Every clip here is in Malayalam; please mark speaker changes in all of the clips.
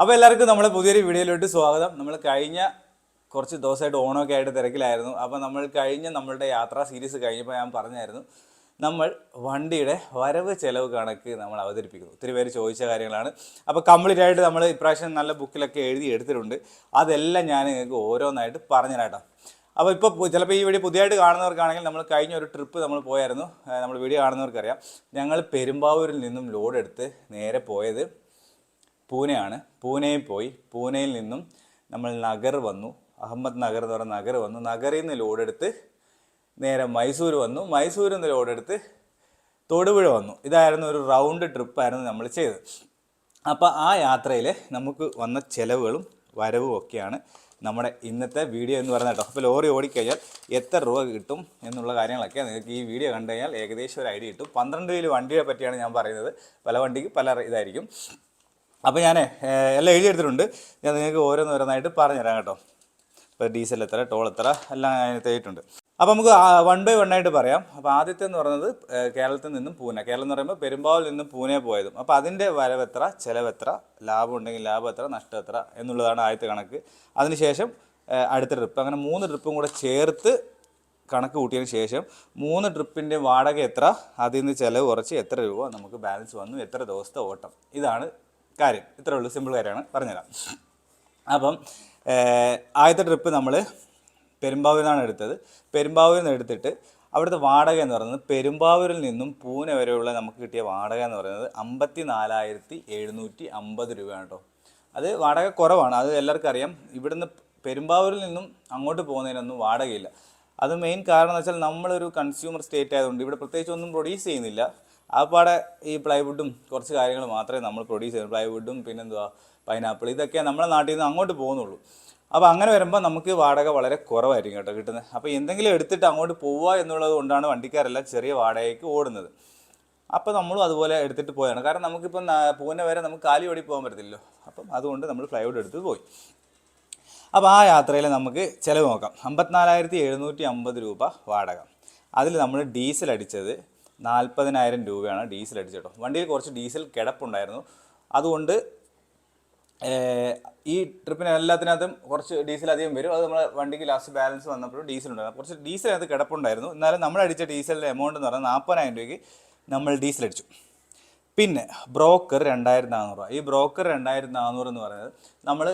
Speaker 1: അപ്പോൾ എല്ലാവർക്കും നമ്മുടെ പുതിയൊരു വീഡിയോയിലോട്ട് സ്വാഗതം. നമ്മൾ കഴിഞ്ഞ കുറച്ച് ദിവസമായിട്ട് ഓണമൊക്കെ ആയിട്ട് തിരക്കിലായിരുന്നു. അപ്പോൾ നമ്മൾ കഴിഞ്ഞ നമ്മളുടെ യാത്രാ സീരീസ് കഴിഞ്ഞപ്പോൾ ഞാൻ പറഞ്ഞായിരുന്നു നമ്മൾ വണ്ടിയുടെ വരവ് ചെലവ് കണക്ക് നമ്മൾ അവതരിപ്പിക്കുന്നു. ഒത്തിരി പേര് ചോദിച്ച കാര്യങ്ങളാണ്. അപ്പോൾ കംപ്ലീറ്റ് ആയിട്ട് നമ്മൾ ഇപ്രാവശ്യം നല്ല ബുക്കിലൊക്കെ എഴുതി എടുത്തിട്ടുണ്ട്. അതെല്ലാം ഞാൻ നിങ്ങൾക്ക് ഓരോന്നായിട്ട് പറഞ്ഞുതരാട്ടോ അപ്പോൾ ഇപ്പോൾ ചിലപ്പോൾ ഈ വീഡിയോ പുതിയതായിട്ട് കാണുന്നവർക്കാണെങ്കിൽ നമ്മൾ കഴിഞ്ഞ ഒരു ട്രിപ്പ് നമ്മൾ പോയായിരുന്നു. നമ്മൾ വീഡിയോ കാണുന്നവർക്കറിയാം. ഞങ്ങൾ പെരുമ്പാവൂരിൽ നിന്നും ലോഡ് എടുത്ത് നേരെ പോയത് പൂനെയാണ്. പൂനെയിൽ പോയി. പൂനെയിൽ നിന്നും നമ്മൾ നഗർ വന്നു. അഹമ്മദ് നഗർ എന്ന് പറയുന്ന നഗർ വന്നു. നഗറിൽ നിന്ന് ലോഡെടുത്ത് നേരെ മൈസൂർ വന്നു. മൈസൂരിൽ നിന്ന് ലോഡെടുത്ത് തൊടുപുഴ വന്നു. ഇതായിരുന്നു ഒരു റൗണ്ട് ട്രിപ്പായിരുന്നു നമ്മൾ ചെയ്തത്. അപ്പോൾ ആ യാത്രയിൽ നമുക്ക് വന്ന ചിലവുകളും വരവും ഒക്കെയാണ് നമ്മുടെ ഇന്നത്തെ വീഡിയോ എന്ന് പറയുന്നത് കേട്ടോ. അപ്പോൾ ലോറി ഓടിക്കഴിഞ്ഞാൽ എത്ര രൂപ കിട്ടും എന്നുള്ള കാര്യങ്ങളൊക്കെ നിങ്ങൾക്ക് ഈ വീഡിയോ കണ്ടു കഴിഞ്ഞാൽ ഏകദേശം ഒരു ഐഡിയ കിട്ടും. പന്ത്രണ്ട് കിലോ വണ്ടിയെ പറ്റിയാണ് ഞാൻ പറയുന്നത്. പല വണ്ടിക്ക് പല ഇതായിരിക്കും. അപ്പോൾ ഞാൻ എല്ലാം എഴുതിയെടുത്തിട്ടുണ്ട്. ഞാൻ നിങ്ങൾക്ക് ഓരോന്നോരോന്നായിട്ട് പറഞ്ഞുതരാം കേട്ടോ. ഇപ്പോൾ ഡീസൽ എത്ര ടോൾ എത്ര എല്ലാം അതിനകത്ത് എഴുതിയിട്ടുണ്ട്. അപ്പോൾ നമുക്ക് വൺ ബൈ വൺ ആയിട്ട് പറയാം. അപ്പോൾ ആദ്യത്തെ എന്ന് പറയുന്നത് കേരളത്തിൽ നിന്നും പൂനെ. കേരളം എന്ന് പറയുമ്പോൾ പെരുമ്പാവിൽ നിന്നും പൂനെ പോയതും. അപ്പോൾ അതിന്റെ വരവെത്ര എത്ര ലാഭം ഉണ്ടെങ്കിൽ ലാഭം എത്ര നഷ്ടം എത്ര എന്നുള്ളതാണ് ആദ്യത്തെ കണക്ക്. അതിനുശേഷം അടുത്ത ട്രിപ്പ് അങ്ങനെ മൂന്ന് ട്രിപ്പും കൂടെ ചേർത്ത് കണക്ക് കൂട്ടിയതിന് ശേഷം മൂന്ന് ട്രിപ്പിന്റെ വാടക എത്ര അതിൽ നിന്ന് ചിലവ് കുറച്ച് എത്ര രൂപ നമുക്ക് ബാലൻസ് വന്നു എത്ര ദിവസത്തെ ഓട്ടം. ഇതാണ് കാര്യം. ഇത്രേ ഉള്ളൂ. സിമ്പിൾ കാര്യമാണ്. പറഞ്ഞുതരാം. അപ്പം ആദ്യത്തെ ട്രിപ്പ് നമ്മൾ പെരുമ്പാവൂരിൽ നിന്നാണ് എടുത്തത്. പെരുമ്പാവൂരിൽ നിന്ന് എടുത്തിട്ട് അവിടുത്തെ വാടക എന്ന് പറയുന്നത് പെരുമ്പാവൂരിൽ നിന്നും പൂനെ വരെയുള്ള നമുക്ക് കിട്ടിയ വാടക എന്ന് പറയുന്നത് അമ്പത്തി നാലായിരത്തി എഴുന്നൂറ്റി അമ്പത് രൂപയാണ് കേട്ടോ അത് വാടക കുറവാണ്. അത് എല്ലാവർക്കും അറിയാം. ഇവിടുന്ന് പെരുമ്പാവൂരിൽ നിന്നും അങ്ങോട്ട് പോകുന്നതിനൊന്നും വാടകയില്ല. അത് മെയിൻ കാരണം എന്ന് വെച്ചാൽ നമ്മളൊരു കൺസ്യൂമർ സ്റ്റേറ്റ് ആയതുകൊണ്ട് ഇവിടെ പ്രത്യേകിച്ച് ഒന്നും പ്രൊഡ്യൂസ് ചെയ്യുന്നില്ല. ആപ്പാടെ ഈ പ്ലൈവുഡും കുറച്ച് കാര്യങ്ങൾ മാത്രമേ നമ്മൾ പ്രൊഡ്യൂസ് ചെയ്യുന്നു പ്ലൈവുഡും പിന്നെന്തുവാ? പൈനാപ്പിൾ ഇതൊക്കെ നമ്മുടെ നാട്ടിൽ നിന്ന് അങ്ങോട്ട് പോകുന്നുള്ളൂ. അപ്പോൾ അങ്ങനെ വരുമ്പോൾ നമുക്ക് വാടക വളരെ കുറവായിരിക്കും കേട്ടോ കിട്ടുന്നത് അപ്പോൾ എന്തെങ്കിലും എടുത്തിട്ട് അങ്ങോട്ട് പോവുക എന്നുള്ളത് കൊണ്ടാണ് വണ്ടിക്കാരെല്ലാം ചെറിയ വാടകയ്ക്ക് ഓടുന്നത്. അപ്പോൾ നമ്മളും അതുപോലെ എടുത്തിട്ട് പോയാണ് കാരണം നമുക്കിപ്പം പൂനെ വരെ നമുക്ക് കാലി ഓടി പോകാൻ പറ്റത്തില്ലല്ലോ. അപ്പം അതുകൊണ്ട് നമ്മൾ ഫ്ലൈവുഡ് എടുത്ത് പോയി. അപ്പോൾ ആ യാത്രയിൽ നമുക്ക് ചിലവ് നോക്കാം. അമ്പത്തിനാലായിരത്തി എഴുന്നൂറ്റി അമ്പത് രൂപ വാടക. അതിൽ നമ്മൾ ഡീസൽ അടിച്ചത് നാൽപ്പതിനായിരം രൂപയാണ് ഡീസൽ അടിച്ചത് കേട്ടോ. വണ്ടിയിൽ കുറച്ച് ഡീസൽ കിടപ്പുണ്ടായിരുന്നു. അതുകൊണ്ട് ഈ ട്രിപ്പിന് എല്ലാത്തിനകത്തും കുറച്ച് ഡീസൽ അധികം വരും. അത് നമ്മുടെ വണ്ടിക്ക് ലാസ്റ്റ് ബാലൻസ് വന്നപ്പോൾ ഡീസൽ ഉണ്ടായിരുന്നു. കുറച്ച് ഡീസൽ അതിനകത്ത് കിടപ്പുണ്ടായിരുന്നു. എന്നാലും നമ്മൾ അടിച്ച ഡീസലിന്റെ എമൗണ്ട് എന്ന് പറഞ്ഞാൽ നാൽപ്പതിനായിരം രൂപയ്ക്ക് നമ്മൾ ഡീസൽ അടിച്ചു. പിന്നെ ബ്രോക്കർ രണ്ടായിരത്തി നാനൂറ് ഈ ബ്രോക്കർ രണ്ടായിരത്തി നാനൂറ് എന്ന് പറയുന്നത് നമ്മൾ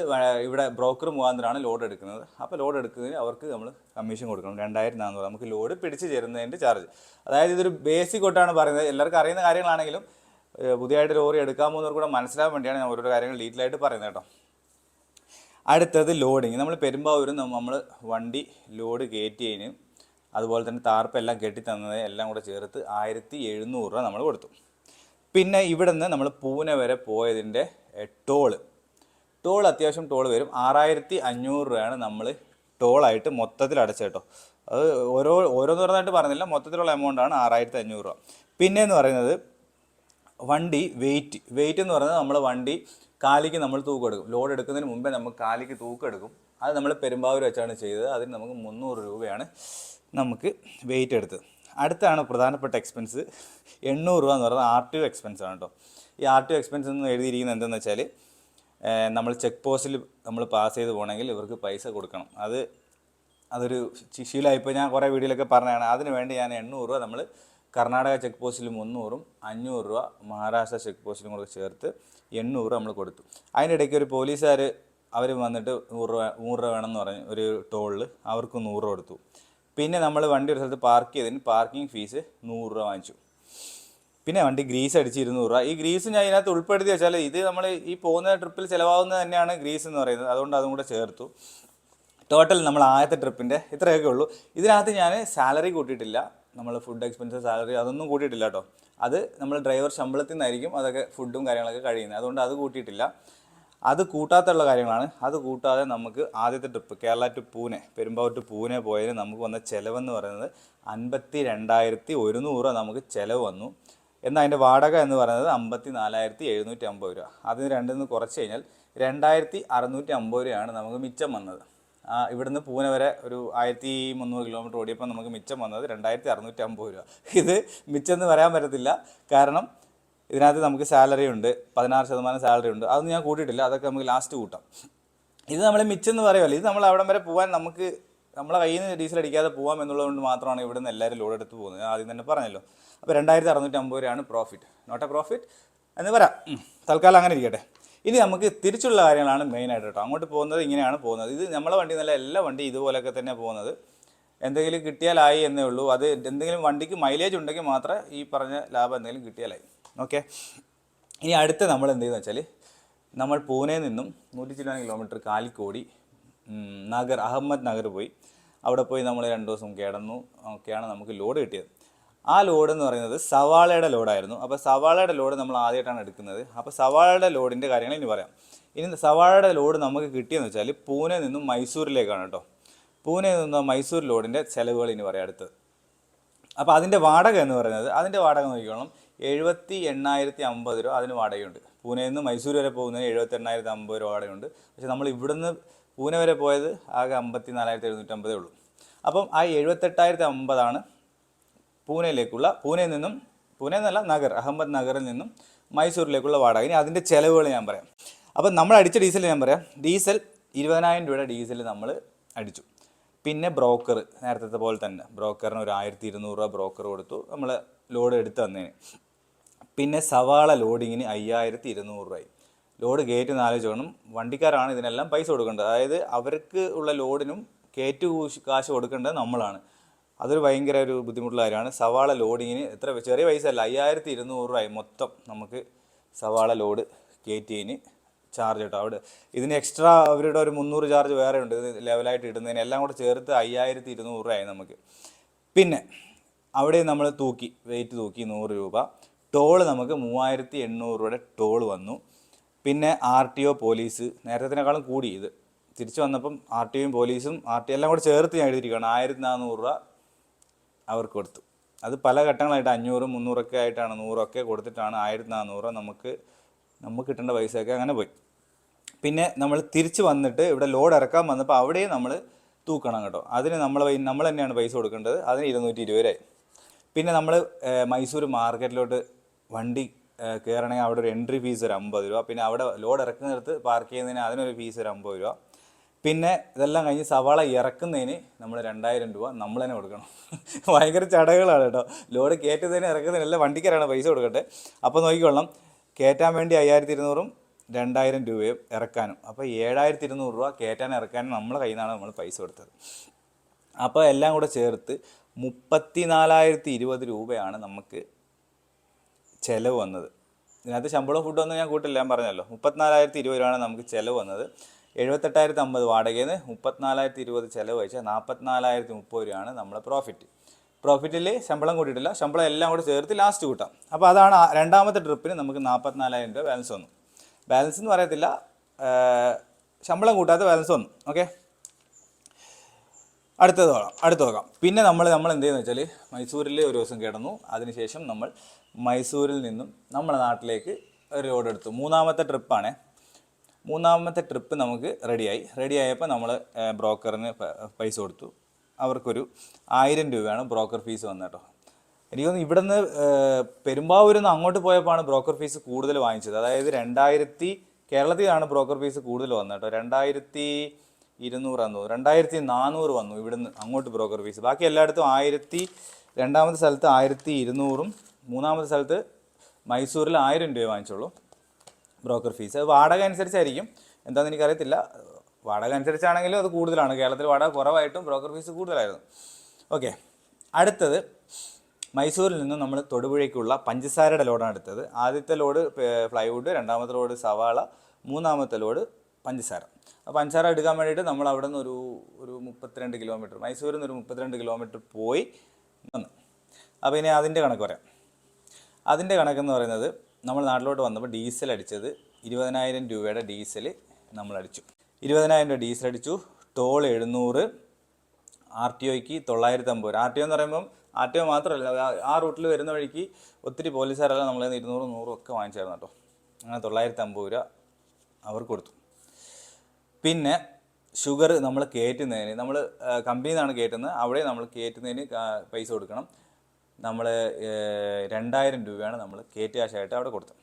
Speaker 1: ഇവിടെ ബ്രോക്കർ മുഖാന്തരമാണ് ലോഡ് എടുക്കുന്നത്. അപ്പോൾ ലോഡ് എടുക്കുന്നതിന് അവർക്ക് നമ്മൾ കമ്മീഷൻ കൊടുക്കണം. രണ്ടായിരത്തി നാനൂറ് നമുക്ക് ലോഡ് പിടിച്ച് ചേരുന്നതിന്റെ ചാർജ്. അതായത് ഇതൊരു ബേസിക് തൊട്ടാണ് പറയുന്നത്. എല്ലാവർക്കും അറിയുന്ന കാര്യങ്ങളാണെങ്കിലും പുതിയതായിട്ട് ലോറി എടുക്കാൻ പോകുന്നവർ കൂടെ മനസ്സിലാകാൻ വേണ്ടിയാണ് ഞാൻ ഓരോരോ കാര്യങ്ങൾ ഡീറ്റെയിൽ ആയിട്ട് പറയുന്നത് കേട്ടോ. അടുത്തത് ലോഡിങ്. നമ്മൾ പെരുമ്പാവൂരിൽ നമ്മൾ വണ്ടി ലോഡ് കയറ്റിയതിന് അതുപോലെ തന്നെ താർപ്പെല്ലാം കെട്ടി തന്നത് എല്ലാം കൂടെ ചേർത്ത് ആയിരത്തി എഴുന്നൂറ് രൂപ നമ്മൾ കൊടുത്തു. പിന്നെ ഇവിടെ നിന്ന് നമ്മൾ പൂനെ വരെ പോയതിന്റെ ടോൾ ടോൾ. അത്യാവശ്യം ടോൾ വരും. ആറായിരത്തി അഞ്ഞൂറ് രൂപയാണ് നമ്മൾ ടോളായിട്ട് മൊത്തത്തിൽ അടച്ചത് കേട്ടോ. അത് ഓരോ ഓരോന്ന് പറഞ്ഞായിട്ട് പറഞ്ഞില്ല. മൊത്തത്തിലുള്ള എമൗണ്ട് ആണ് ആറായിരത്തി അഞ്ഞൂറ് രൂപ. പിന്നെ എന്ന് പറയുന്നത് വണ്ടി വെയിറ്റ് വെയിറ്റ് എന്ന് പറയുന്നത് നമ്മൾ വണ്ടി കാലിക്ക് നമ്മൾ തൂക്കെടുക്കും ലോഡ് എടുക്കുന്നതിന് മുമ്പേ നമ്മൾ കാലിക്ക് തൂക്കെടുക്കും അത് നമ്മൾ പെരുമ്പാവൂർ വെച്ചാണ് ചെയ്തത്. അതിന് നമുക്ക് മുന്നൂറ് രൂപയാണ് നമുക്ക് വെയിറ്റ് എടുത്തത്. അടുത്താണ് പ്രധാനപ്പെട്ട എക്സ്പെൻസ് എണ്ണൂറ് രൂപ എന്ന് പറയുന്നത് ആർ ടി ഒ എക്സ്പെൻസ് ആണ് കേട്ടോ ഈ ആർ ടി ഒ എക്സ്പെൻസ് എന്ന് എഴുതിയിരിക്കുന്നത് എന്തെന്ന് വെച്ചാൽ നമ്മൾ ചെക്ക് പോസ്റ്റിൽ നമ്മൾ പാസ് ചെയ്ത് പോകണമെങ്കിൽ ഇവർക്ക് പൈസ കൊടുക്കണം. അത് അതൊരു ശീലമായിപ്പോൾ ശീലമായി. ഞാൻ കുറേ വീഡിയോയിലൊക്കെ പറഞ്ഞതാണ്. അതിന് വേണ്ടി ഞാൻ എണ്ണൂറ് രൂപ നമ്മൾ കർണാടക ചെക്ക് പോസ്റ്റിൽ മുന്നൂറും അഞ്ഞൂറ് രൂപ മഹാരാഷ്ട്ര ചെക്ക് പോസ്റ്റിലും കൂടെ ചേർത്ത് എണ്ണൂറ് നമ്മൾ കൊടുത്തു. അതിനിടയ്ക്ക് ഒരു പോലീസുകാർ അവർ വന്നിട്ട് നൂറ് രൂപ നൂറ് രൂപ വേണമെന്ന് പറഞ്ഞു ഒരു ടോളിൽ അവർക്ക് നൂറ് രൂപ കൊടുത്തു. പിന്നെ നമ്മൾ വണ്ടി ഒരു സ്ഥലത്ത് പാർക്ക് ചെയ്തതിന് പാർക്കിംഗ് ഫീസ് നൂറ് രൂപ വാങ്ങിച്ചു. പിന്നെ വണ്ടി ഗ്രീസ് അടിച്ച് ഇരുന്നൂറ് രൂപ. ഈ ഗ്രീസ് ഞാൻ ഇതിനകത്ത് ഉൾപ്പെടുത്തി വെച്ചാൽ ഇത് നമ്മൾ ഈ പോകുന്ന ട്രിപ്പിൽ ചിലവാകുന്നത് തന്നെയാണ് ഗ്രീസ് എന്ന് പറയുന്നത്. അതുകൊണ്ട് അതും കൂടെ ചേർത്തു. ടോട്ടൽ നമ്മൾ ആദ്യത്തെ ട്രിപ്പിന്റെ ഇത്രയൊക്കെ ഉള്ളൂ. ഇതിനകത്ത് ഞാൻ സാലറി കൂട്ടിയിട്ടില്ല. നമ്മൾ ഫുഡ് എക്സ്പെൻസ് സാലറി അതൊന്നും കൂട്ടിയിട്ടില്ല കേട്ടോ. അത് നമ്മൾ ഡ്രൈവർ ശമ്പളത്തിൽ നിന്നായിരിക്കും അതൊക്കെ ഫുഡും കാര്യങ്ങളൊക്കെ കഴിയുന്നത്. അതുകൊണ്ട് അത് കൂട്ടിയിട്ടില്ല. അത് കൂട്ടാത്തുള്ള കാര്യങ്ങളാണ്. അത് കൂട്ടാതെ നമുക്ക് ആദ്യത്തെ trip Kerala to Pune Perumbavoor to Pune പോയതിന് നമുക്ക് വന്ന ചിലവെന്ന് പറയുന്നത് അൻപത്തി രണ്ടായിരത്തി ഒരുന്നൂറ് രൂപ നമുക്ക് ചിലവ് വന്നു. എന്നാൽ അതിന്റെ വാടക എന്ന് പറയുന്നത് അമ്പത്തി നാലായിരത്തി എഴുന്നൂറ്റി അമ്പത് രൂപ. അതിന് രണ്ടിൽ നിന്ന് കുറച്ച് കഴിഞ്ഞാൽ രണ്ടായിരത്തി അറുന്നൂറ്റി അമ്പത് രൂപയാണ് നമുക്ക് മിച്ചം വന്നത്. ഇവിടുന്ന് പൂനെ വരെ ഒരു ആയിരത്തി മുന്നൂറ് കിലോമീറ്റർ ഓടിയപ്പോൾ നമുക്ക് മിച്ചം വന്നത് രണ്ടായിരത്തി അറുന്നൂറ്റി അമ്പത് രൂപ. ഇത് മിച്ചം എന്ന് പറയാൻ പറ്റത്തില്ല. കാരണം ഇതിനകത്ത് നമുക്ക് സാലറി ഉണ്ട് പതിനാറ് ശതമാനം സാലറി ഉണ്ട്. അതൊന്നും ഞാൻ കൂട്ടിയിട്ടില്ല അതൊക്കെ നമുക്ക് ലാസ്റ്റ് കൂട്ടാം. ഇത് നമ്മൾ മിച്ചം എന്ന് പറയുമല്ലോ ഇത് നമ്മൾ അവിടം വരെ പോകാൻ നമുക്ക് നമ്മളെ കയ്യിൽ നിന്ന് ഡീസൽ അടിക്കാതെ പോകാം എന്നുള്ളതുകൊണ്ട് മാത്രമാണ് ഇവിടെ നിന്ന് എല്ലാവരും ലോഡ് എടുത്ത് പോകുന്നത്. ഞാൻ ആദ്യം തന്നെ പറഞ്ഞല്ലോ. അപ്പോൾ രണ്ടായിരത്തി അറുന്നൂറ്റി അമ്പത് രൂപയാണ് പ്രോഫിറ്റ് നോട്ട് എ പ്രോഫിറ്റ് എന്ന് പറയാം. തൽക്കാലം അങ്ങനെ ഇരിക്കട്ടെ. ഇനി നമുക്ക് തിരിച്ചുള്ള കാര്യങ്ങളാണ് മെയിനായിട്ട് കേട്ടോ. അങ്ങോട്ട് പോകുന്നത് ഇങ്ങനെയാണ് പോകുന്നത്. ഇത് നമ്മളെ വണ്ടി നല്ല എല്ലാ വണ്ടി ഇതുപോലൊക്കെ തന്നെ പോകുന്നത്. എന്തെങ്കിലും കിട്ടിയാലായി എന്നേ ഉള്ളൂ. അത് എന്തെങ്കിലും വണ്ടിക്ക് മൈലേജ് ഉണ്ടെങ്കിൽ മാത്രമേ ഈ പറഞ്ഞ ലാഭം എന്തെങ്കിലും കിട്ടിയാലായി. ഓക്കെ ഇനി അടുത്ത നമ്മൾ എന്ത് ചെയ്യുന്നത് വെച്ചാൽ നമ്മൾ പൂനെ നിന്നും നൂറ്റി ചില്ലാൻ കിലോമീറ്റർ കാലിക്കോടി നഗർ അഹമ്മദ് നഗർ പോയി. അവിടെ പോയി നമ്മൾ രണ്ട് ദിവസം കിടന്നു. ഒക്കെയാണ് നമുക്ക് ലോഡ് കിട്ടിയത്. ആ ലോഡ് എന്ന് പറയുന്നത് സവാളയുടെ ലോഡായിരുന്നു അപ്പോൾ സവാളയുടെ ലോഡ് നമ്മൾ ആദ്യമായിട്ടാണ് എടുക്കുന്നത്. അപ്പോൾ സവാളയുടെ ലോഡിന്റെ കാര്യങ്ങൾ ഇനി പറയാം. ഇനി സവാളയുടെ ലോഡ് നമുക്ക് കിട്ടിയെന്ന് വെച്ചാൽ പൂനെ നിന്നും മൈസൂരിലേക്കാണ് കേട്ടോ. പൂനെ നിന്ന് മൈസൂർ ലോഡിന്റെ ചിലവുകൾ ഇനി പറയാം അടുത്ത്. അപ്പോൾ അതിന്റെ വാടക എന്ന് പറയുന്നത് അതിന്റെ വാടക നോക്കിക്കോണം. എഴുപത്തി എണ്ണായിരത്തി അമ്പത് രൂപ അതിന് വാടകയുണ്ട്. പൂനെയിൽ നിന്ന് മൈസൂർ വരെ പോകുന്നതിന് എഴുപത്തി എണ്ണായിരത്തി അമ്പത് രൂപ വാടകയുണ്ട്. പക്ഷേ നമ്മൾ ഇവിടുന്ന് പൂനെ വരെ പോയത് ആകെ അമ്പത്തി നാലായിരത്തി എഴുന്നൂറ്റമ്പതേ ഉള്ളൂ. അപ്പം ആ എഴുപത്തെട്ടായിരത്തി അമ്പതാണ് പൂനെയിലേക്കുള്ള പൂനെയിൽ നിന്നും പൂനെ എന്നല്ല നഗർ അഹമ്മദ് നഗറിൽ നിന്നും മൈസൂരിലേക്കുള്ള വാടക. ഇനി അതിന്റെ ചിലവുകൾ ഞാൻ പറയാം. അപ്പം നമ്മൾ അടിച്ച ഡീസൽ ഞാൻ പറയാം. ഡീസൽ ഇരുപതിനായിരം രൂപയുടെ ഡീസൽ നമ്മൾ അടിച്ചു. പിന്നെ ബ്രോക്കർ നേരത്തെ പോലെ തന്നെ. ബ്രോക്കറിന് ഒരു ആയിരത്തി ഇരുന്നൂറ് രൂപ ബ്രോക്കർ കൊടുത്തു നമ്മൾ ലോഡ് എടുത്ത് തന്നേന്. പിന്നെ സവാള ലോഡിങ്ങിന് അയ്യായിരത്തി ഇരുന്നൂറ് രൂപയായി. ലോഡ് കയറ്റി ആലോചിക്കണം വണ്ടിക്കാരാണ് ഇതിനെല്ലാം പൈസ കൊടുക്കേണ്ടത്. അതായത് അവർക്ക് ഉള്ള ലോഡിനും കയറ്റു കൂശ് കാശ് കൊടുക്കേണ്ടത് നമ്മളാണ്. അതൊരു ഭയങ്കര ഒരു ബുദ്ധിമുട്ടുള്ള കാര്യമാണ്. സവാള ലോഡിങ്ങിന് എത്ര ചെറിയ പൈസ അല്ല അയ്യായിരത്തി ഇരുന്നൂറ് രൂപയായി മൊത്തം നമുക്ക് സവാള ലോഡ് കയറ്റിയതിന് ചാർജ് കേട്ടോ. അവിടെ ഇതിന് എക്സ്ട്രാ അവരുടെ ഒരു മുന്നൂറ് ചാർജ് വേറെ ഉണ്ട്. ഇത് ലെവലായിട്ട് ഇടുന്നതിന് എല്ലാം കൂടെ ചേർത്ത് അയ്യായിരത്തി ഇരുന്നൂറ് രൂപയായി നമുക്ക്. പിന്നെ അവിടെ നമ്മൾ തൂക്കി വെയിറ്റ് തൂക്കി നൂറ് രൂപ. ടോൾ നമുക്ക് മൂവായിരത്തി എണ്ണൂറ് രൂപയുടെ ടോൾ വന്നു. പിന്നെ ആർ ടി ഒ പോലീസ് നേരത്തേക്കാളും കൂടി ഇത്. തിരിച്ചു വന്നപ്പം ആർ ടി ഒയും പോലീസും ആർ ടി എല്ലാം കൂടെ ചേർത്ത് ഞാൻ എഴുതിയിരിക്കുകയാണ്. ആയിരത്തി നാനൂറ് രൂപ അവർക്ക് കൊടുത്തു. അത് പല ഘട്ടങ്ങളായിട്ട് അഞ്ഞൂറ് മുന്നൂറൊക്കെ ആയിട്ടാണ് നൂറൊക്കെ കൊടുത്തിട്ടാണ് ആയിരത്തി നാനൂറ് നമുക്ക് നമുക്ക് കിട്ടേണ്ട പൈസയൊക്കെ അങ്ങനെ പോയി. പിന്നെ നമ്മൾ തിരിച്ച് വന്നിട്ട് ഇവിടെ ലോഡ് ഇറക്കാൻ വന്നപ്പോൾ അവിടെയും നമ്മൾ തൂക്കണം കേട്ടോ. അതിന് നമ്മൾ നമ്മൾ തന്നെയാണ് പൈസ കൊടുക്കേണ്ടത്. അതിന് ഇരുന്നൂറ്റി ഇരുപത് രൂപയായി. പിന്നെ നമ്മൾ മൈസൂർ മാർക്കറ്റിലോട്ട് വണ്ടി കയറണമെങ്കിൽ അവിടെ ഒരു എൻട്രി ഫീസ് ഒരു അമ്പത് രൂപ. പിന്നെ അവിടെ ലോഡ് ഇറക്കുന്നിടത്ത് പാർക്ക് ചെയ്യുന്നതിന് അതിനൊരു ഫീസ് ഒരു അമ്പത് രൂപ. പിന്നെ ഇതെല്ലാം കഴിഞ്ഞ് സവാള ഇറക്കുന്നതിന് നമ്മൾ രണ്ടായിരം രൂപ നമ്മൾ തന്നെ കൊടുക്കണം. ഭയങ്കര ചടങ്ങുകളാണ് കേട്ടോ. ലോഡ് കയറ്റുന്നതിന് ഇറക്കുന്നതിനെല്ലാം വണ്ടിക്കാരാണ് പൈസ കൊടുക്കട്ടെ. അപ്പോൾ നോക്കിക്കൊള്ളാം. കയറ്റാൻ വേണ്ടി അയ്യായിരത്തി ഇരുന്നൂറും രണ്ടായിരം രൂപയും ഇറക്കാനും. അപ്പോൾ ഏഴായിരത്തി ഇരുന്നൂറ് രൂപ കയറ്റാൻ ഇറക്കാനും നമ്മളെ കയ്യിൽ നിന്നാണ് നമ്മൾ പൈസ കൊടുത്തത്. അപ്പോൾ എല്ലാം കൂടെ ചേർത്ത് മുപ്പത്തി നാലായിരത്തി ഇരുപത് രൂപയാണ് നമുക്ക് ചിലവ് വന്നത്. ഇതിനകത്ത് ശമ്പളവും ഫുഡൊന്നും ഞാൻ കൂട്ടില്ല ഞാൻ പറഞ്ഞല്ലോ. മുപ്പത്തിനാലായിരത്തി ഇരുപത് രൂപയാണ് നമുക്ക് ചിലവ് വന്നത്. എഴുപത്തെട്ടായിരത്തി അമ്പത് വാടകയിൽ നിന്ന് മുപ്പത്തിനാലായിരത്തി ഇരുപത് ചിലവ് വെച്ചാൽ നാൽപ്പത്തിനാലായിരത്തി മുപ്പത് രൂപയാണ് നമ്മുടെ പ്രോഫിറ്റ് പ്രോഫിറ്റിൽ ശമ്പളം കൂട്ടിയിട്ടില്ല ശമ്പളം എല്ലാം കൂടെ ചേർത്ത് ലാസ്റ്റ് കൂട്ടാം. അപ്പോൾ അതാണ് രണ്ടാമത്തെ ട്രിപ്പിന് നമുക്ക് നാൽപ്പത്തിനാലായിരം രൂപ ബാലൻസ് വന്നു. ബാലൻസ് എന്ന് പറയത്തില്ല. ശമ്പളം കൂട്ടാത്ത ബാലൻസ് വന്നു. ഓക്കെ അടുത്തത് നോക്കാം. അടുത്ത് നോക്കാം. പിന്നെ നമ്മൾ നമ്മൾ എന്ത് ചെയ്യുന്നത് വെച്ചാൽ മൈസൂരിൽ ഒരു ദിവസം കിടന്നു. അതിനുശേഷം നമ്മൾ മൈസൂരിൽ നിന്നും നമ്മുടെ നാട്ടിലേക്ക് ഒരു റോഡ് എടുത്തു. മൂന്നാമത്തെ ട്രിപ്പാണ് മൂന്നാമത്തെ ട്രിപ്പ് നമുക്ക് റെഡിയായി റെഡിയായപ്പോൾ നമ്മൾ ബ്രോക്കറിന് പൈസ കൊടുത്തു. അവർക്കൊരു ആയിരം രൂപയാണ് ബ്രോക്കർ ഫീസ് വന്നത് കേട്ടോ. എനിക്ക് തോന്നുന്നു ഇവിടുന്ന് പെരുമ്പാവൂരിൽ നിന്ന് അങ്ങോട്ട് പോയപ്പോഴാണ് ബ്രോക്കർ ഫീസ് കൂടുതൽ വാങ്ങിച്ചത്. അതായത് രണ്ടായിരത്തി കേരളത്തിലാണ് ബ്രോക്കർ ഫീസ് കൂടുതൽ വന്നത് കേട്ടോ. രണ്ടായിരത്തി ഇരുന്നൂറാന്ന് തോന്നുന്നു. രണ്ടായിരത്തി നാനൂറ് വന്നു ഇവിടുന്ന് അങ്ങോട്ട് ബ്രോക്കർ ഫീസ്. ബാക്കി എല്ലായിടത്തും ആയിരത്തി രണ്ടാമത്തെ സ്ഥലത്ത് ആയിരത്തി ഇരുന്നൂറും മൂന്നാമത്തെ സ്ഥലത്ത് മൈസൂരിൽ ആയിരം രൂപ വാങ്ങിച്ചുള്ളൂ ബ്രോക്കർ ഫീസ്. അത് വാടക അനുസരിച്ചായിരിക്കും. എന്താണെന്ന് എനിക്കറിയത്തില്ല. വാടക അനുസരിച്ചാണെങ്കിലും അത് കൂടുതലാണ്. കേരളത്തിൽ വാടക കുറവായിട്ടും ബ്രോക്കർ ഫീസ് കൂടുതലായിരുന്നു. ഓക്കെ. അടുത്തത്. മൈസൂരിൽ നിന്ന് നമ്മൾ തൊടുപുഴയ്ക്കുള്ള പഞ്ചസാരയുടെ ലോഡാണ് എടുത്തത്. ആദ്യത്തെ ലോഡ് ഫ്ലൈവുഡ് രണ്ടാമത്തെ ലോഡ് സവാള മൂന്നാമത്തെ ലോഡ് പഞ്ചസാര. അപ്പോൾ പഞ്ചസാര എടുക്കാൻ വേണ്ടിയിട്ട് നമ്മൾ അവിടെ നിന്ന് ഒരു ഒരു മുപ്പത്തിരണ്ട് കിലോമീറ്റർ മൈസൂരിൽ നിന്ന് ഒരു മുപ്പത്തിരണ്ട് കിലോമീറ്റർ പോയി വന്നു. അപ്പോൾ ഇനി അതിന്റെ കണക്ക് പറയാം. അതിന്റെ കണക്കെന്ന് പറയുന്നത് നമ്മൾ നാട്ടിലോട്ട് വന്നപ്പോൾ ഡീസൽ അടിച്ചത് ഇരുപതിനായിരം രൂപയുടെ ഡീസൽ നമ്മൾ അടിച്ചു. ഇരുപതിനായിരം രൂപ ഡീസൽ അടിച്ചു. ടോൾ എഴുന്നൂറ് ആർ ടി ഒക്ക് തൊള്ളായിരത്തി അമ്പത് ആർ ടി ഒ എന്ന് പറയുമ്പം ആർ ടി ഒ മാത്രമല്ല ആ- റൂട്ടിൽ വരുന്ന വഴിക്ക് ഒത്തിരി പോലീസുകാരെല്ലാം നമ്മളെ ഇരുന്നൂറും നൂറും ഒക്കെ വാങ്ങിച്ചായിരുന്നു കേട്ടോ. അങ്ങനെ തൊള്ളായിരത്തി അമ്പത് രൂപ അവർക്ക് കൊടുത്തു. പിന്നെ ഷുഗർ നമ്മൾ കയറ്റുന്നതിന് നമ്മൾ കമ്പനിയിൽ നിന്നാണ് കയറ്റുന്നത്. അവിടെ നമ്മൾ കയറ്റുന്നതിന് പൈസ കൊടുക്കണം. നമ്മൾ രണ്ടായിരം രൂപയാണ് നമ്മൾ കയറ്റി കാശായിട്ട് അവിടെ കൊടുത്തത്.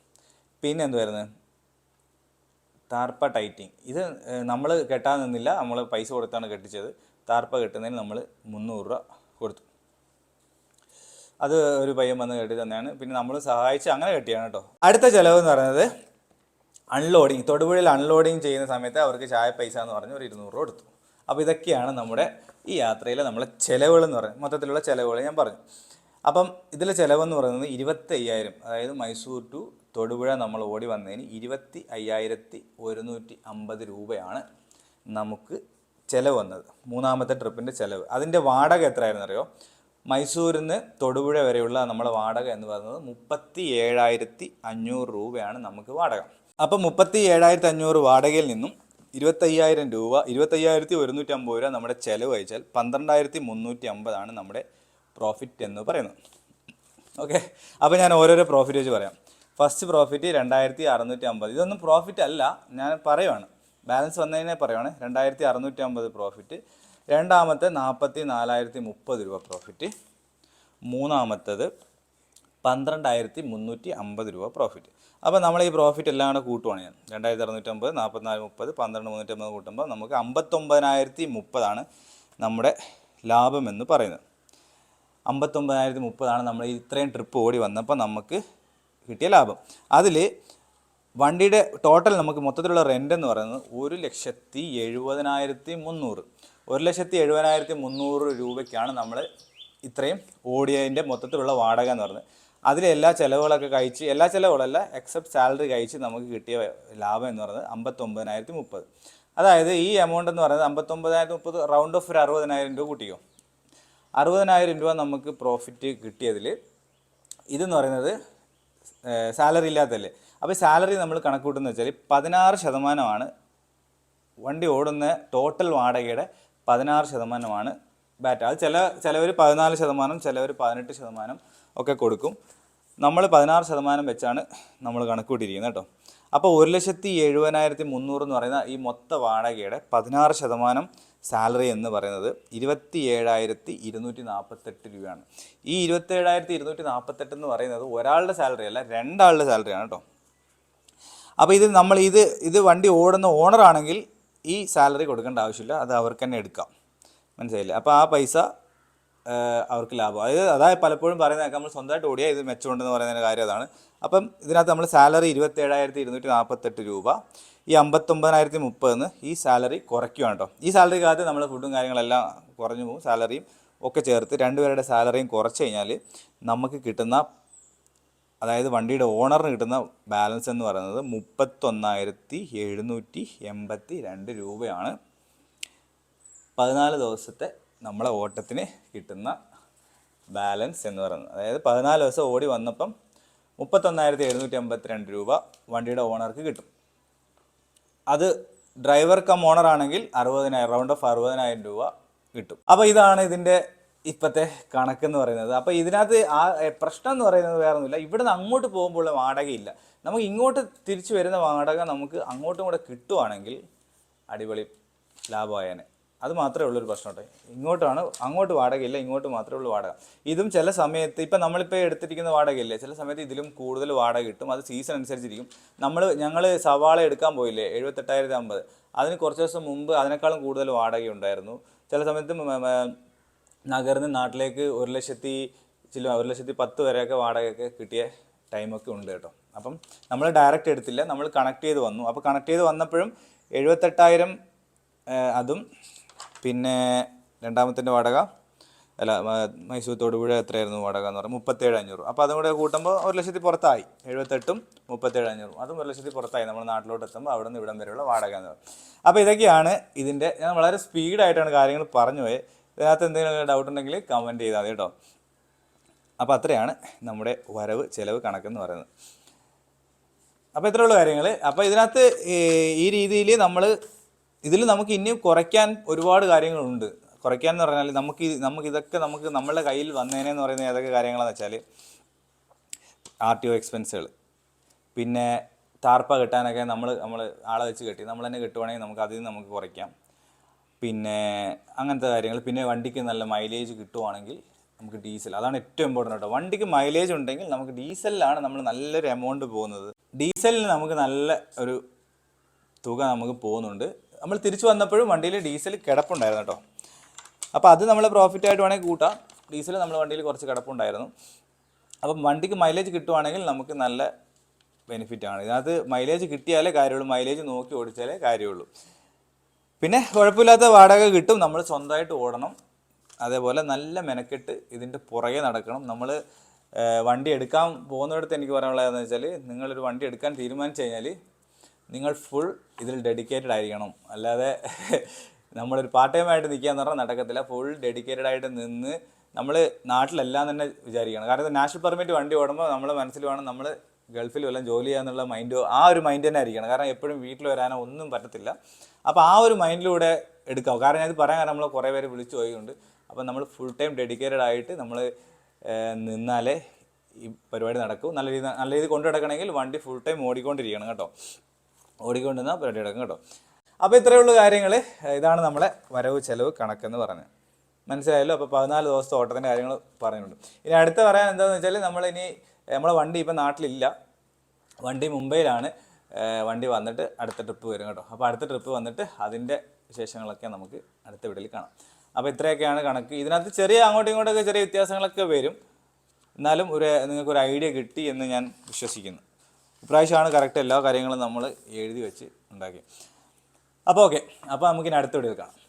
Speaker 1: പിന്നെ എന്തുവായിരുന്നു താർപ്പ ടൈറ്റിങ്. ഇത് നമ്മൾ കെട്ടാൻ നിന്നില്ല. നമ്മൾ പൈസ കൊടുത്താണ് കെട്ടിച്ചത്. താർപ്പ കെട്ടുന്നതിന് നമ്മൾ മുന്നൂറ് രൂപ കൊടുത്തു. അത് ഒരു പയ്യൻ വന്ന് കെട്ടി തന്നെയാണ്. പിന്നെ നമ്മൾ സഹായിച്ച് അങ്ങനെ കെട്ടിയാണ് കേട്ടോ അടുത്ത ചിലവ് എന്ന് പറയുന്നത് അൺലോഡിങ് തൊടുപുഴയിൽ അൺലോഡിങ് ചെയ്യുന്ന സമയത്ത് അവർക്ക് ചായ പൈസ എന്ന് പറഞ്ഞ് ഒരു ഇരുന്നൂറ് രൂപ കൊടുത്തു. അപ്പോൾ ഇതൊക്കെയാണ് നമ്മുടെ ഈ യാത്രയിലെ നമ്മളെ ചിലവുകൾ എന്ന് പറയുന്നത്. മൊത്തത്തിലുള്ള ചിലവുകൾ ഞാൻ പറഞ്ഞു. അപ്പം ഇതിലെ ചിലവെന്ന് പറയുന്നത് ഇരുപത്തി അയ്യായിരം അതായത് മൈസൂർ ടു തൊടുപുഴ നമ്മൾ ഓടി വന്നതിന് ഇരുപത്തി അയ്യായിരത്തി ഒരുന്നൂറ്റി അമ്പത് രൂപയാണ് നമുക്ക് ചിലവ് വന്നത്. മൂന്നാമത്തെ ട്രിപ്പിന്റെ ചിലവ്. അതിന്റെ വാടക എത്രയായിരുന്നു അറിയോ മൈസൂരിൽ നിന്ന് തൊടുപുഴ വരെയുള്ള നമ്മുടെ വാടക എന്ന് പറയുന്നത് മുപ്പത്തി ഏഴായിരത്തി അഞ്ഞൂറ് രൂപയാണ് നമുക്ക് വാടക. അപ്പം മുപ്പത്തി ഏഴായിരത്തി അഞ്ഞൂറ് വാടകയിൽ നിന്നും ഇരുപത്തയ്യായിരം രൂപ ഇരുപത്തയ്യായിരത്തി ഒരുന്നൂറ്റി അമ്പത് രൂപ നമ്മുടെ ചിലവ് അയച്ചാൽ പന്ത്രണ്ടായിരത്തി മുന്നൂറ്റി അമ്പതാണ് നമ്മുടെ പ്രോഫിറ്റ് എന്ന് പറയുന്നത്. ഓക്കെ അപ്പോൾ ഞാൻ ഓരോരോ പ്രോഫിറ്റ് വെച്ച് പറയാം. ഫസ്റ്റ് പ്രോഫിറ്റ് രണ്ടായിരത്തി അറുന്നൂറ്റി അമ്പത് ഇതൊന്നും പ്രോഫിറ്റ് അല്ല ഞാൻ പറയുവാണ്. ബാലൻസ് വന്നതിനെ പറയുവാണ്. രണ്ടായിരത്തി അറുന്നൂറ്റി അമ്പത് പ്രോഫിറ്റ് രണ്ടാമത്തെ നാൽപ്പത്തി നാലായിരത്തി മുപ്പത് രൂപ പ്രോഫിറ്റ് മൂന്നാമത്തത് പന്ത്രണ്ടായിരത്തി മുന്നൂറ്റി അമ്പത് രൂപ പ്രോഫിറ്റ് അപ്പോൾ നമ്മൾ ഈ പ്രോഫിറ്റ് എല്ലാം കൂടെ കൂട്ടുവാണ് ഞാൻ. രണ്ടായിരത്തി അറുന്നൂറ്റമ്പത് നാൽപ്പത്തിനാല് മുപ്പത് പന്ത്രണ്ട് മുന്നൂറ്റമ്പത് കൂട്ടുമ്പോൾ നമുക്ക് അമ്പത്തൊമ്പതിനായിരത്തി മുപ്പതാണ് നമ്മുടെ ലാഭം എന്ന് പറയുന്നത്. അമ്പത്തൊമ്പതിനായിരത്തി മുപ്പതാണ് നമ്മൾ ഇത്രയും ട്രിപ്പ് ഓടി വന്നപ്പോൾ നമുക്ക് കിട്ടിയ ലാഭം. അതിൽ വണ്ടിയുടെ ടോട്ടൽ നമുക്ക് മൊത്തത്തിലുള്ള റെന്റ് എന്ന് പറയുന്നത് ഒരു ലക്ഷത്തി എഴുപതിനായിരത്തി മുന്നൂറ് ഒരു ലക്ഷത്തി എഴുപതിനായിരത്തി മുന്നൂറ് രൂപയ്ക്കാണ് നമ്മൾ ഇത്രയും ഓടിയതിന്റെ മൊത്തത്തിലുള്ള വാടക എന്ന് പറഞ്ഞത്. അതിലെ എല്ലാ ചിലവുകളൊക്കെ കഴിച്ച് എല്ലാ ചിലവുകളല്ല എക്സെപ്റ്റ് സാലറി കഴിച്ച് നമുക്ക് കിട്ടിയ ലാഭം എന്ന് പറയുന്നത് അമ്പത്തൊമ്പതിനായിരത്തി മുപ്പത്. അതായത് ഈ എമൗണ്ട് എന്ന് പറയുന്നത് അമ്പത്തൊമ്പതിനായിരത്തി മുപ്പത് റൗണ്ട് ഓഫ് ഒരു അറുപതിനായിരം രൂപ കൂട്ടിക്കോ. അറുപതിനായിരം രൂപ നമുക്ക് പ്രോഫിറ്റ് കിട്ടിയതിൽ ഇതെന്ന് പറയുന്നത് സാലറി ഇല്ലാത്തല്ലേ അപ്പോൾ സാലറി നമ്മൾ കണക്ക് കൂട്ടുന്നത് വെച്ചാൽ പതിനാറ് ശതമാനമാണ് വണ്ടി ഓടുന്ന ടോട്ടൽ വാടകയുടെ പതിനാറ് ശതമാനമാണ് ബാറ്റ. അത് ചില ചിലവർ പതിനാല് ശതമാനം ചിലവർ പതിനെട്ട് ശതമാനം ഒക്കെ കൊടുക്കും. നമ്മൾ പതിനാറ് ശതമാനം വെച്ചാണ് നമ്മൾ കണക്ക് കൂട്ടിയിരിക്കുന്നത് കേട്ടോ. അപ്പോൾ ഒരു ലക്ഷത്തി എഴുപതിനായിരത്തി മുന്നൂറ് എന്ന് പറയുന്ന ഈ മൊത്ത വാടകയുടെ പതിനാറ് ശതമാനം സാലറി എന്ന് പറയുന്നത് ഇരുപത്തി ഏഴായിരത്തി ഇരുന്നൂറ്റി നാൽപ്പത്തെട്ട് രൂപയാണ്. ഈ ഇരുപത്തി ഏഴായിരത്തി ഇരുന്നൂറ്റി നാൽപ്പത്തെട്ട് എന്ന് പറയുന്നത് ഒരാളുടെ സാലറി അല്ല രണ്ടാളുടെ സാലറിയാണ് കേട്ടോ. അപ്പോൾ ഇത് നമ്മൾ ഇത് ഇത് വണ്ടി ഓടുന്ന ഓണറാണെങ്കിൽ ഈ സാലറി കൊടുക്കേണ്ട ആവശ്യമില്ല അത് അവർക്ക് തന്നെ എടുക്കാം. മനസ്സിലായില്ലേ? അപ്പോൾ ആ പൈസ അവർക്ക് ലാഭം. അതായത് അതായത് പലപ്പോഴും പറയുന്നത് നമ്മൾ സ്വന്തമായിട്ട് ഓടിയാൽ ഇത് മെച്ചമുണ്ടെന്ന് പറയുന്ന കാര്യം അതാണ്. അപ്പം ഇതിനകത്ത് നമ്മൾ സാലറി ഇരുപത്തേഴായിരത്തി ഇരുന്നൂറ്റി നാൽപ്പത്തെട്ട് രൂപ ഈ അമ്പത്തൊമ്പതിനായിരത്തി മുപ്പതിന് ഈ സാലറി കുറയ്ക്കുകയാണ് കേട്ടോ ഈ സാലറി കാലത്ത് നമ്മൾ ഫുഡും കാര്യങ്ങളെല്ലാം കുറഞ്ഞു പോകും സാലറിയും ഒക്കെ ചേർത്ത് രണ്ടുപേരുടെ സാലറിയും കുറച്ച് കഴിഞ്ഞാൽ നമുക്ക് കിട്ടുന്ന അതായത് വണ്ടിയുടെ ഓണറിന് കിട്ടുന്ന ബാലൻസ് എന്ന് പറയുന്നത് മുപ്പത്തൊന്നായിരത്തി എഴുന്നൂറ്റി എൺപത്തി രണ്ട് രൂപയാണ്. പതിനാല് ദിവസത്തെ നമ്മളെ ഓട്ടത്തിന് കിട്ടുന്ന ബാലൻസ് എന്ന് പറയുന്നത്. അതായത് പതിനാല് ദിവസം ഓടി വന്നപ്പം മുപ്പത്തൊന്നായിരത്തി എഴുന്നൂറ്റി എൺപത്തി രണ്ട് രൂപ വണ്ടിയുടെ ഓണർക്ക് കിട്ടും. അത് ഡ്രൈവർ കം ഓണർ ആണെങ്കിൽ അറുപതിനായിരം റൗണ്ട് ഓഫ് അറുപതിനായിരം രൂപ കിട്ടും. അപ്പോൾ ഇതാണ് ഇതിന്റെ ഇപ്പോഴത്തെ കണക്കെന്ന് പറയുന്നത്. അപ്പോൾ ഇതിനകത്ത് ആ പ്രശ്നം എന്ന് പറയുന്നത് വേറെ ഒന്നുമില്ല ഇവിടുന്ന് അങ്ങോട്ട് പോകുമ്പോൾ വാടകയില്ല. നമുക്ക് ഇങ്ങോട്ട് തിരിച്ചു വരുന്ന വാടക നമുക്ക് അങ്ങോട്ടും കൂടെ കിട്ടുവാണെങ്കിൽ അടിപൊളി ലാഭമായേനെ. അത് മാത്രമേ ഉള്ളൊരു പ്രശ്നം കേട്ടോ. ഇങ്ങോട്ടാണ് അങ്ങോട്ട് വാടകയില്ല ഇങ്ങോട്ട് മാത്രമേ ഉള്ളൂ വാടക. ഇതും ചില സമയത്ത് ഇപ്പം നമ്മളിപ്പോൾ എടുത്തിരിക്കുന്ന വാടകയില്ലേ ചില സമയത്ത് ഇതിലും കൂടുതൽ വാടക കിട്ടും. അത് സീസൺ അനുസരിച്ചിരിക്കും. നമ്മൾ ഞങ്ങൾ സവാള എടുക്കാൻ പോയില്ലേ എഴുപത്തെട്ടായിരത്തി അമ്പത്. അതിന് കുറച്ച് ദിവസം മുമ്പ് അതിനേക്കാളും കൂടുതൽ വാടക ഉണ്ടായിരുന്നു ചില സമയത്ത് നഗറിൽ നിന്ന് നാട്ടിലേക്ക് ഒരു ലക്ഷത്തി ചില ഒരു ലക്ഷത്തി പത്ത് വരെയൊക്കെ വാടകയൊക്കെ കിട്ടിയ ടൈമൊക്കെ ഉണ്ട് കേട്ടോ. അപ്പം നമ്മൾ ഡയറക്റ്റ് എടുത്തില്ല നമ്മൾ കണക്ട് ചെയ്ത് വന്നു. അപ്പോൾ കണക്ട് ചെയ്ത് വന്നപ്പോഴും എഴുപത്തെട്ടായിരം അതും പിന്നെ രണ്ടാമത്തിന്റെ വാടക അല്ല മൈസൂർ തൊടുപുഴ എത്രയായിരുന്നു വാടക എന്ന് പറഞ്ഞാൽ മുപ്പത്തേഴ് അഞ്ഞൂറ് അപ്പോൾ അതും കൂടെ കൂട്ടുമ്പോൾ ഒരു ലക്ഷത്തി പുറത്തായി. എഴുപത്തെട്ടും മുപ്പത്തേഴ് അഞ്ഞൂറും അതും ഒരു ലക്ഷത്തി പുറത്തായി. നമ്മൾ നാട്ടിലോട്ട് എത്തുമ്പോൾ അവിടെ നിന്ന് ഇവിടം വരെയുള്ള വാടക എന്ന് പറയും അപ്പോൾ ഇതൊക്കെയാണ് ഇതിന്റെ ഞാൻ വളരെ സ്പീഡായിട്ടാണ് കാര്യങ്ങൾ പറഞ്ഞു പോയത് ഇതിനകത്ത് എന്തെങ്കിലും ഡൗട്ട് ഉണ്ടെങ്കിൽ കമന്റ് ചെയ്താൽ മതി കേട്ടോ. അപ്പോൾ അത്രയാണ് നമ്മുടെ വരവ് ചിലവ് കണക്കെന്ന് പറയുന്നത്. അപ്പോൾ ഇത്രയുള്ള കാര്യങ്ങൾ അപ്പോൾ ഇതിനകത്ത് ഈ രീതിയിൽ നമ്മൾ ഇതിൽ നമുക്ക് ഇനിയും കുറയ്ക്കാൻ ഒരുപാട് കാര്യങ്ങളുണ്ട്. കുറയ്ക്കാൻ എന്ന് പറഞ്ഞാൽ നമുക്ക് നമുക്ക് ഇതൊക്കെ നമുക്ക് നമ്മളുടെ കയ്യിൽ വന്നേനെന്ന് പറയുന്ന ഏതൊക്കെ കാര്യങ്ങളാണെന്ന് വെച്ചാൽ ആർ ടി ഒ എക്സ്പെൻസുകൾ പിന്നെ താർപ്പ കെട്ടാനൊക്കെ നമ്മൾ നമ്മൾ ആളെ വെച്ച് കെട്ടി നമ്മൾ തന്നെ കെട്ടുവാണെങ്കിൽ നമുക്ക് അതിൽ നിന്ന് നമുക്ക് കുറയ്ക്കാം. പിന്നെ അങ്ങനത്തെ കാര്യങ്ങൾ. പിന്നെ വണ്ടിക്ക് നല്ല മൈലേജ് കിട്ടുവാണെങ്കിൽ നമുക്ക് ഡീസൽ അതാണ് ഏറ്റവും ഇമ്പോർട്ടന്റ് കേട്ടോ. വണ്ടിക്ക് മൈലേജ് ഉണ്ടെങ്കിൽ നമുക്ക് ഡീസലിലാണ് നമ്മൾ നല്ലൊരു എമൗണ്ട് പോകുന്നത്. ഡീസലിന് നമുക്ക് നല്ല ഒരു തുക നമുക്ക് പോകുന്നുണ്ട്. നമ്മൾ തിരിച്ചു വന്നപ്പോഴും വണ്ടിയിൽ ഡീസൽ കിടപ്പുണ്ടായിരുന്നു കേട്ടോ. അപ്പോൾ അത് നമ്മൾ പ്രോഫിറ്റ് ആയിട്ട് വേണമെങ്കിൽ കൂട്ടാം. ഡീസൽ നമ്മൾ വണ്ടിയിൽ കുറച്ച് കിടപ്പുണ്ടായിരുന്നു. അപ്പം വണ്ടിക്ക് മൈലേജ് കിട്ടുവാണെങ്കിൽ നമുക്ക് നല്ല ബെനിഫിറ്റാണ് ഇതിനകത്ത് മൈലേജ് കിട്ടിയാലേ കാര്യമുള്ളൂ. മൈലേജ് നോക്കി ഓടിച്ചാലേ കാര്യമുള്ളൂ. പിന്നെ കുഴപ്പമില്ലാത്ത വാടക കിട്ടും. നമ്മൾ സ്വന്തമായിട്ട് ഓടണം. അതേപോലെ നല്ല മെനക്കെട്ട് ഇതിന്റെ പുറകെ നടക്കണം. നമ്മൾ വണ്ടി എടുക്കാൻ പോകുന്നിടത്ത് എനിക്ക് പറയാനുള്ളതെന്ന് വെച്ചാൽ നിങ്ങളൊരു വണ്ടി എടുക്കാൻ തീരുമാനിച്ചു കഴിഞ്ഞാൽ നിങ്ങൾ ഫുൾ ഇതിൽ ഡെഡിക്കേറ്റഡ് ആയിരിക്കണം. അല്ലാതെ നമ്മളൊരു പാർട്ട് ടൈം ആയിട്ട് നിൽക്കുക എന്ന് പറഞ്ഞാൽ നടക്കത്തില്ല. ഫുൾ ഡെഡിക്കേറ്റഡ് ആയിട്ട് നിന്ന് നമ്മൾ നാട്ടിലെല്ലാം തന്നെ വിചാരിക്കണം. കാരണം നാഷണൽ പെർമിറ്റ് വണ്ടി ഓടുമ്പോൾ നമ്മൾ മനസ്സിൽ വേണം നമ്മൾ ഗൾഫിൽ വല്ലതും ജോലി ചെയ്യാന്നുള്ള മൈൻഡ് ആ ഒരു മൈൻഡ് തന്നെ ആയിരിക്കണം. കാരണം എപ്പോഴും വീട്ടിൽ വരാനോ ഒന്നും പറ്റത്തില്ല. അപ്പോൾ ആ ഒരു മൈൻഡിലൂടെ എടുക്കാം. കാരണം ഞാൻ ഇത് പറയാൻ കാരണം നമ്മൾ കുറേ പേര് വിളിച്ചു പോയിട്ടുണ്ട് അപ്പോൾ നമ്മൾ ഫുൾ ടൈം ഡെഡിക്കേറ്റഡ് ആയിട്ട് നമ്മൾ നിന്നാലേ ഈ പരിപാടി നടക്കും. നല്ല രീതി നല്ല രീതി കൊണ്ടു നടക്കണമെങ്കിൽ വണ്ടി ഫുൾ ടൈം ഓടിക്കൊണ്ടിരിക്കണം കേട്ടോ. ഓടിക്കൊണ്ടിരുന്നാൽ പരിപാടി നടക്കും കേട്ടോ. അപ്പോൾ ഇത്രയേ ഉള്ളൂ കാര്യങ്ങൾ ഇതാണ് നമ്മളെ വരവ് ചെലവ് കണക്കെന്ന് പറഞ്ഞത്. മനസ്സിലായല്ലോ? അപ്പോൾ പതിനാല് ദിവസത്തെ ഓട്ടത്തിന്റെ കാര്യങ്ങൾ പറഞ്ഞിട്ടുണ്ട്. ഇനി അടുത്ത പറയാൻ എന്താണെന്ന് വെച്ചാൽ നമ്മളിനി നമ്മളെ വണ്ടി ഇപ്പം നാട്ടിലില്ല. വണ്ടി മുംബൈയിലാണ്. വണ്ടി വന്നിട്ട് അടുത്ത ട്രിപ്പ് വരും കേട്ടോ. അപ്പോൾ അടുത്ത ട്രിപ്പ് വന്നിട്ട് അതിന്റെ വിശേഷങ്ങളൊക്കെ നമുക്ക് അടുത്ത വീട്ടിൽ കാണാം. അപ്പോൾ ഇത്രയൊക്കെയാണ് കണക്ക്. ഇതിനകത്ത് ചെറിയ അങ്ങോട്ടും ഇങ്ങോട്ടൊക്കെ ചെറിയ വ്യത്യാസങ്ങളൊക്കെ വരും. എന്നാലും ഒരു നിങ്ങൾക്കൊരു ഐഡിയ കിട്ടി എന്ന് ഞാൻ വിശ്വസിക്കുന്നു. ഇപ്രാവശ്യമാണ് കറക്റ്റ് എല്ലാ കാര്യങ്ങളും നമ്മൾ എഴുതി വെച്ച് ഉണ്ടാക്കി അപ്പോൾ ഓക്കെ. അപ്പോൾ നമുക്കിനി അടുത്ത വീഡിയോയിൽ കാണാം.